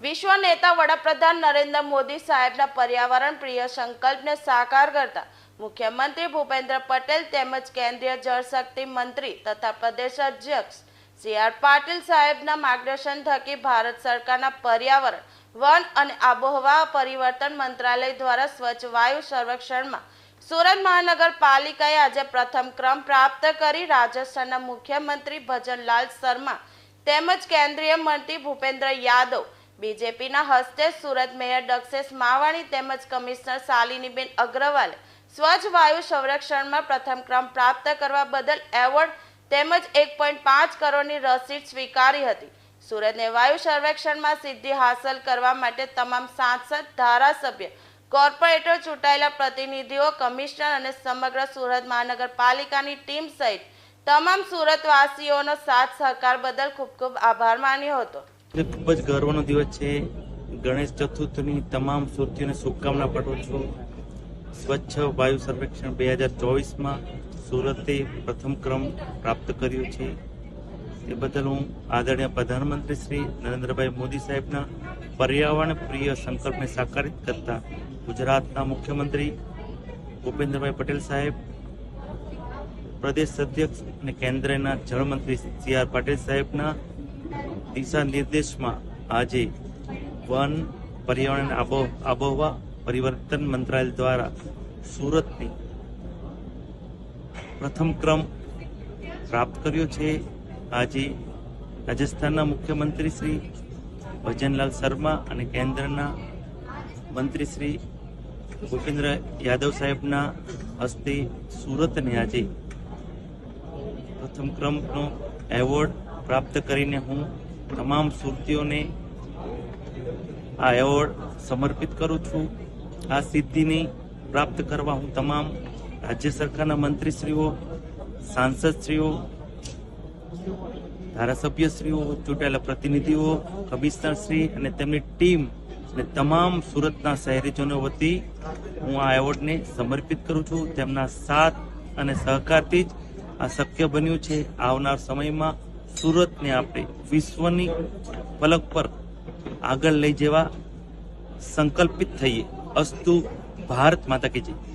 વિશ્વ નેતા વડાપ્રધાન નરેન્દ્ર મોદી સાહેબના પર્યાવરણ પ્રિય સંકલ્પને સાકાર કરતા મુખ્યમંત્રી ભૂપેન્દ્ર પટેલ તેમજ કેન્દ્રીય જળશક્તિ મંત્રી તથા પ્રદેશ અધ્યક્ષ સી આર પાટીલ સાહેબના માર્ગદર્શન થકી ભારત સરકારના પર્યાવરણ, વન અને આબોહવા પરિવર્તન મંત્રાલય દ્વારા સ્વચ્છ વાયુ સર્વેક્ષણમાં સુરત મહાનગરપાલિકાએ આજે પ્રથમ ક્રમ પ્રાપ્ત કરી રાજસ્થાનના મુખ્યમંત્રી ભજનલાલ શર્મા તેમજ કેન્દ્રીય મંત્રી ભૂપેન્દ્ર યાદવ બીજેપીના હસ્તે સુરત મેયર ડક્ષેસ માવાણી તેમજ કમિશનર શાલિનીબેન અગ્રવાલે સ્વચ્છ વાયુ સંરક્ષણમાં પ્રથમ ક્રમ પ્રાપ્ત કરવા બદલ એવોર્ડ તેમજ એક પોઈન્ટ પાંચ કરોડની રસીદ સ્વીકારી હતી. સુરતને વાયુ સંરક્ષણમાં સિદ્ધિ હાંસલ કરવા માટે તમામ સાંસદ, ધારાસભ્ય, કોર્પોરેટર ચૂંટાયેલા પ્રતિનિધિઓ, કમિશનર અને સમગ્ર સુરત મહાનગરપાલિકાની ટીમ સહિત તમામ સુરતવાસીઓનો સાથ સહકાર બદલ ખૂબ ખૂબ આભાર માન્યો હતો. એટલે ખૂબ જ ગર્વનો દિવસ છે. ગણેશ ચતુર્થની તમામ સુરતીઓને શુભકામના પાઠવું છું. સ્વચ્છ વાયુ સર્વેક્ષણ બે હજાર ચોવીસમાં સુરતે પ્રથમ ક્રમ પ્રાપ્ત કર્યો છે. તે બદલ હું આદરણીય પ્રધાનમંત્રી શ્રી નરેન્દ્રભાઈ મોદી સાહેબના પર્યાવરણ પ્રિય સંકલ્પને સાકારિત કરતા ગુજરાતના મુખ્યમંત્રી ભૂપેન્દ્રભાઈ પટેલ સાહેબ, પ્રદેશ અધ્યક્ષ અને કેન્દ્રના જળમંત્રી સી આર પાટીલ સાહેબના દિશા નિર્દેશમાં આજે વન પર્યાવરણ આબો આબોહવા પરિવર્તન મંત્રાલય દ્વારા સુરતની પ્રથમ ક્રમ પ્રાપ્ત કર્યો છે. આજે રાજસ્થાનના મુખ્યમંત્રી શ્રી ભજનલાલ શર્મા અને કેન્દ્રના મંત્રી શ્રી ભૂપેન્દ્ર યાદવ સાહેબના હસ્તે સુરતને આજે પ્રથમ ક્રમનો એવોર્ડ પ્રાપ્ત કરીને હું તમામ સુરતીઓને આ એવોર્ડ સમર્પિત કરું છું. આ સિદ્ધિને પ્રાપ્ત કરવા હું તમામ રાજ્ય સરકારના મંત્રીશ્રીઓ, સાંસદશ્રીઓ, ધારાસભ્યશ્રીઓ, ચૂંટાયેલા પ્રતિનિધિઓ, કમિશનરશ્રી અને તેમની ટીમ અને તમામ સુરતના શહેરીજનો વતી હું આ એવોર્ડને સમર્પિત કરું છું. તેમના સાથ અને સહકારથી જ આ શક્ય બન્યું છે. આવનાર સમયમાં સુરતને આપણે વિશ્વની પલક પર આગળ લઈ જવા સંકલ્પિત થઈએ. અસ્તુ ભારત માતા કે જય.